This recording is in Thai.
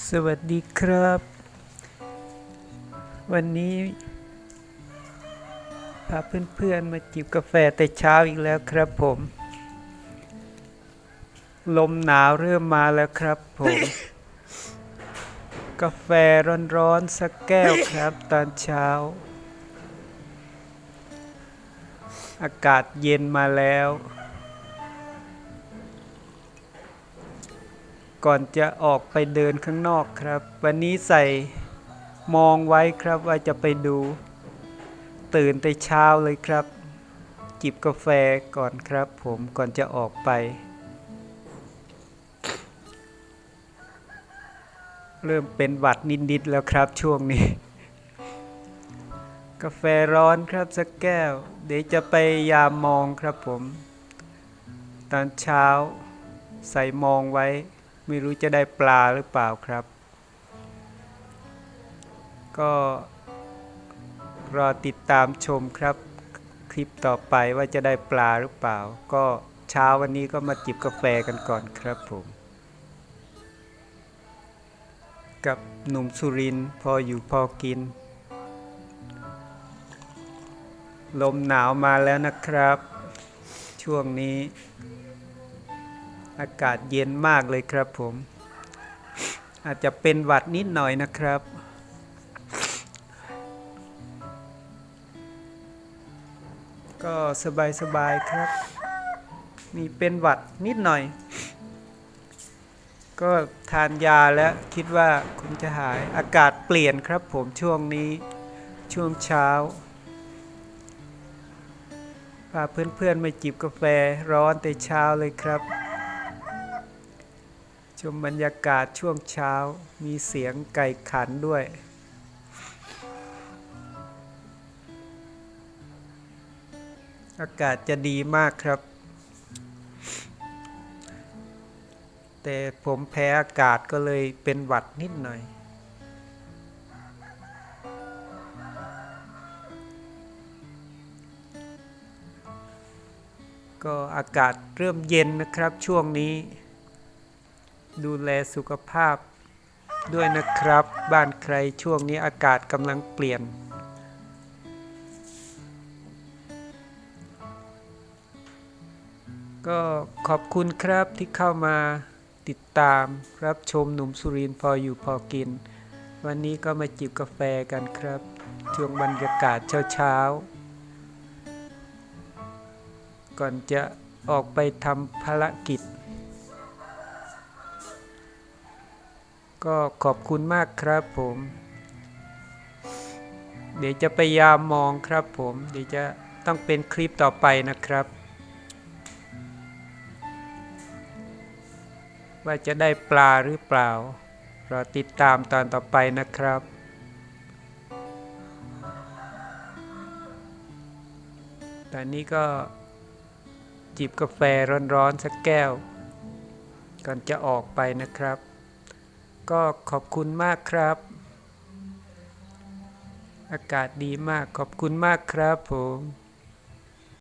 สวัสดีครับ วันนี้พาเพื่อนๆมาจิบกาแฟแต่เช้าอีกแล้วครับผม ลมหนาวเริ่มมาแล้วครับผม กาแฟร้อนๆสักแก้วครับตอนเช้า อากาศเย็นมาแล้ว ก่อนจะออกไปเดินข้างนอกครับ วันนี้ใส่มองไว้ครับว่าจะไปดู ตื่นแต่เช้าเลยครับ จิบกาแฟก่อนครับ ผมก่อนจะออกไป เริ่มเป็นหวัดนิดๆแล้วครับช่วงนี้ กาแฟร้อนครับสักแก้ว เดี๋ยวจะไปยามมองครับผม ตอนเช้าใส่มองไว้ ไม่รู้จะได้ปลาหรือเปล่าครับ ก็รอติดตามชมครับ คลิปต่อไปว่าจะได้ปลาหรือเปล่า ก็เช้าวันนี้ก็มาจิบกาแฟกันก่อนครับผมกับหนุ่มสุรินพออยู่พอกิน ลมหนาวมาแล้วนะครับ ช่วงนี้ อากาศเย็นมากเลยครับผม อาจจะเป็นหวัดนิดหน่อยนะครับ ก็สบายๆครับ มีเป็นหวัดนิดหน่อย ก็ทานยาแล้วคิดว่าคงจะหายอากาศเปลี่ยนครับผมช่วงนี้ช่วงเช้าพาเพื่อนๆมาจิบกาแฟร้อนแต่เช้าเลยครับ ชมบรรยากาศช่วงเช้ามีเสียงไก่ขันด้วย อากาศจะดีมากครับ แต่ผมแพ้อากาศก็เลยเป็นหวัดนิดหน่อย ก็อากาศเริ่มเย็นนะครับช่วงนี้ ดูแลสุขภาพด้วยนะครับ บ้านใครช่วงนี้อากาศกำลังเปลี่ยน ก็ขอบคุณครับที่เข้ามาติดตามรับชมหนุ่มสุรินทร์พออยู่พอกิน วันนี้ก็มาจิบกาแฟกันครับ ช่วงบรรยากาศเช้าๆ ก่อนจะออกไปทำภารกิจ ก็ขอบคุณมากครับผม เดี๋ยวจะพยายามมองครับผม เดี๋ยวจะต้องเป็นคลิปต่อไปนะครับ ว่าจะได้ปลาหรือเปล่ารอติดตามตอนต่อไปนะครับตอนนี้ก็จิบกาแฟร้อนๆสักแก้ว ก่อนจะออกไปนะครับ ก็ขอบคุณมากครับ อากาศดีมากขอบคุณมากครับผม